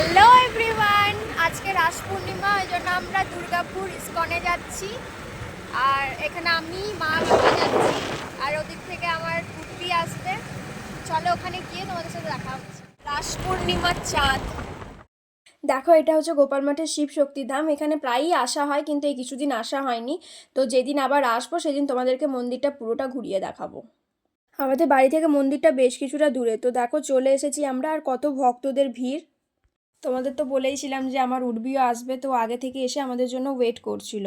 Hello everyone আজকে রাস পূর্ণিমা, ওই জন্য আমরা দুর্গাপুর ইস্কনে যাচ্ছি। আর এখানে আমি, মা, বাবা যাচ্ছি। আর ওদিক থেকে আমার কুর্তি আসবে। চলো ওখানে গিয়ে তোমাদের সাথে দেখা হচ্ছে। রাস পূর্ণিমার চাঁদ। দেখো, এটা হচ্ছে গোপাল মাঠের শিব শক্তিধাম এখানে প্রায়ই আসা হয়, কিন্তু এই কিছুদিন আসা হয়নি। তো যেদিন আবার আসব, সেদিন তোমাদেরকে মন্দিরটা পুরোটা ঘুরিয়ে দেখাবো। আমাদের বাড়ি থেকে মন্দিরটা বেশ কিছুটা দূরে। তো দেখো, চলে এসেছি আমরা, আর কত ভক্তদের ভিড়। তোমাদের তো বলেইছিলাম যে আমার উর্বিও আসবে, তো আগে থেকে এসে আমাদের জন্য ওয়েট করছিল।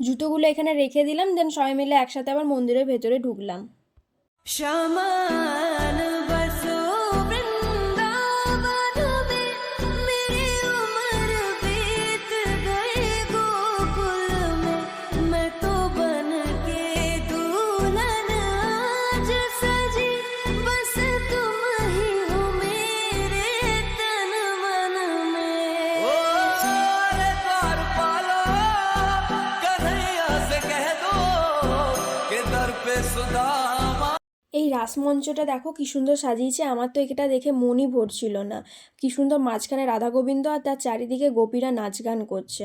জুতোগুলো এখানে রেখে দিলাম দেন সবাই মিলে একসাথে আবার মন্দিরের ভেতরে ঢুকলাম। সমান এই রাসমঞ্চটা দেখো কি সুন্দর সাজিয়েছে। আমার তো এটা দেখে মনই ভরছিল না। কি সুন্দর মাঝখানে রাধা গোবিন্দ আর তার চারিদিকে গোপীরা নাচ গান করছে।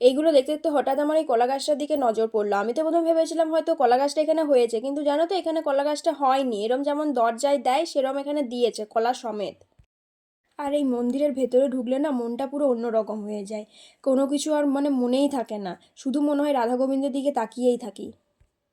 এইগুলো দেখতে দেখতে হঠাৎ আমার এই কলা গাছটার দিকে নজর পড়ল। আমি তো প্রথম ভেবেছিলাম হয়তো কলা গাছটা এখানে হয়েছে কিন্তু জানো তো এখানে কলা গাছটা হয়নি। এরম যেমন দরজায় দেয় সেরম এখানে দিয়েছে কলা সমেত। আর এই মন্দিরের ভেতরে ঢুকলে না মনটা পুরো অন্যরকম হয়ে যায়। কোনো কিছু আর মানে মনেই থাকে না। শুধু মনে হয় রাধা গোবিন্দের দিকে তাকিয়েই থাকি।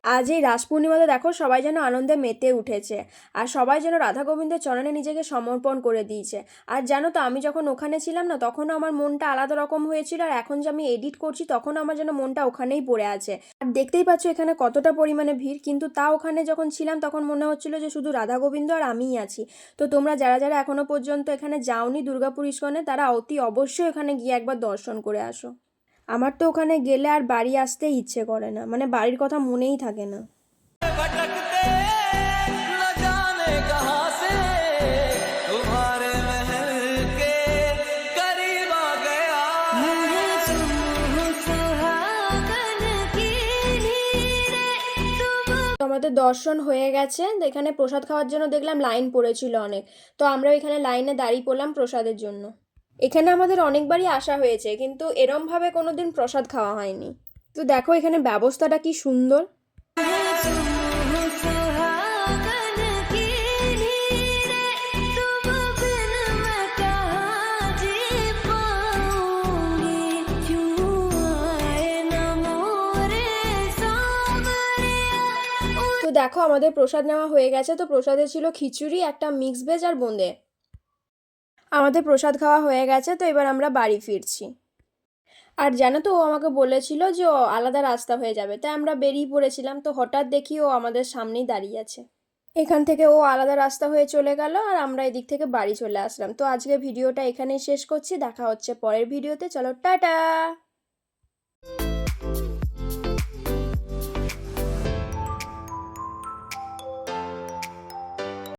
আজ এই রাস পূর্ণিমাতে দেখো সবাই যেন আনন্দে মেতে উঠেছে, আর সবাই যেন রাধা গোবিন্দের চরণে নিজেকে সমর্পণ করে দিয়েছে। আর জানো তো, আমি যখন ওখানে ছিলাম না, তখনও আমার মনটা আলাদা রকম হয়েছিল, আর এখন যে আমি এডিট করছি তখন আমার যেন মনটা ওখানেই পড়ে আছে। আর দেখতেই পাচ্ছ এখানে কতটা পরিমাণে ভিড়, কিন্তু তা ওখানে যখন ছিলাম, তখন মনে হচ্ছিল যে শুধু রাধা গোবিন্দ আর আমিই আছি। তো তোমরা যারা যারা এখনও পর্যন্ত এখানে যাওনি দুর্গাপুর ইস্কনে, তারা অতি অবশ্যই এখানে গিয়ে একবার দর্শন করে আসো। আমার তো ওখানে গেলে আর বাড়ি আসতে ইচ্ছে করে না। মানে বাড়ির কথা মনেই থাকে না। আমাদের দর্শন হয়ে গেছে এখানে প্রসাদ খাওয়ার জন্য দেখলাম লাইন পড়েছিল অনেক। তো আমরা এখানে লাইনে দাঁড়িয়ে পড়লাম প্রসাদের জন্য। এখানে আমাদের অনেকবারই আসা হয়েছে, কিন্তু এরমভাবে কোনো দিন প্রসাদ খাওয়া হয়নি। তো দেখো এখানে ব্যবস্থাটা কি সুন্দর। দেখো আমাদের প্রসাদ নেওয়া হয়ে গেছে, তো প্রসাদে ছিল খিচুড়ি, একটা মিক্স ভেজ আর বোঁদে। আমাদের প্রসাদ খাওয়া হয়ে গেছে, তো এবার আমরা বাড়ি ফিরছি। আর জানো তো, ও আমাকে বলেছিল যে ও আলাদা রাস্তা হয়ে যাবে, তাই আমরা বেরিয়ে পড়েছিলাম, তো হঠাৎ দেখি ও আমাদের সামনেই দাঁড়িয়ে আছে। এখান থেকে ও আলাদা রাস্তা হয়ে চলে গেল, আর আমরা এদিক থেকে বাড়ি চলে আসলাম। তো আজকে ভিডিওটা এখানেই শেষ করছি, দেখা হচ্ছে পরের ভিডিওতে, চলো, টাটা!